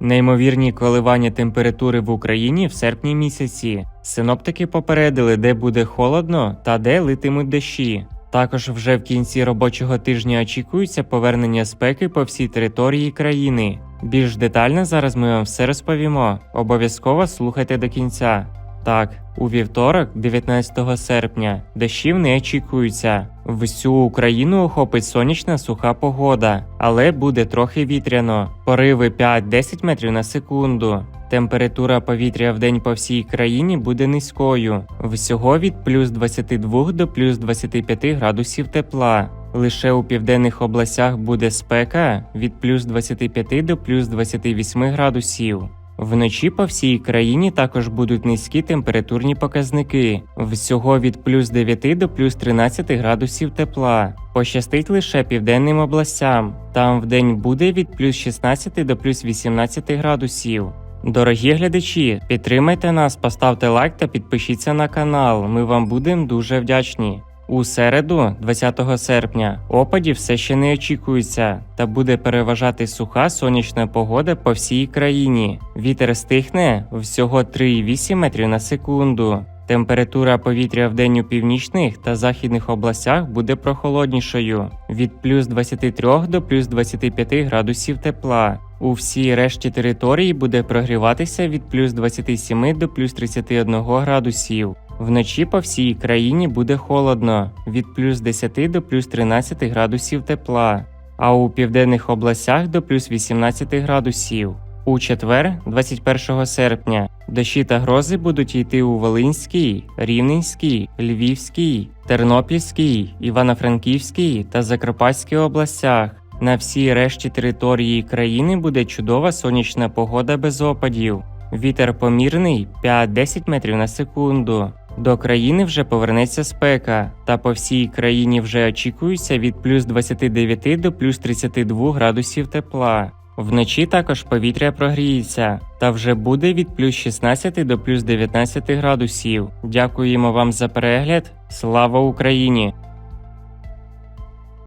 Неймовірні коливання температури в Україні в серпні місяці. Синоптики попередили, де буде холодно та де литимуть дощі. Також вже в кінці робочого тижня очікується повернення спеки по всій території країни. Більш детально зараз ми вам все розповімо. Обов'язково слухайте до кінця. Так, у вівторок, 19 серпня, дощів не очікується. Всю Україну охопить сонячна суха погода, але буде трохи вітряно. Пориви 5-10 метрів на секунду. Температура повітря в день по всій країні буде низькою, всього від плюс 22 до плюс 25 градусів тепла. Лише у південних областях буде спека від плюс 25 до плюс 28 градусів. Вночі по всій країні також будуть низькі температурні показники, всього від плюс 9 до плюс 13 градусів тепла. Пощастить лише південним областям. Там вдень буде від плюс 16 до плюс 18 градусів. Дорогі глядачі, підтримайте нас, поставте лайк та підпишіться на канал. Ми вам будемо дуже вдячні. У середу, 20 серпня, опадів все ще не очікується, та буде переважати суха сонячна погода по всій країні. Вітер стихне всього 3,8 метрів на секунду. Температура повітря в день у північних та західних областях буде прохолоднішою від плюс 23 до плюс 25 градусів тепла. У всій решті території буде прогріватися від плюс 27 до плюс 31 градусів. Вночі по всій країні буде холодно від плюс 10 до плюс 13 градусів тепла, а у південних областях до плюс 18 градусів. У четвер, 21 серпня, дощі та грози будуть йти у Волинській, Рівненській, Львівській, Тернопільській, Івано-Франківській та Закарпатській областях. На всій решті території країни буде чудова сонячна погода без опадів. Вітер помірний 5-10 метрів на секунду. До країни вже повернеться спека, та по всій країні вже очікується від плюс 29 до плюс 32 градусів тепла. Вночі також повітря прогріється, та вже буде від плюс 16 до плюс 19 градусів. Дякуємо вам за перегляд. Слава Україні!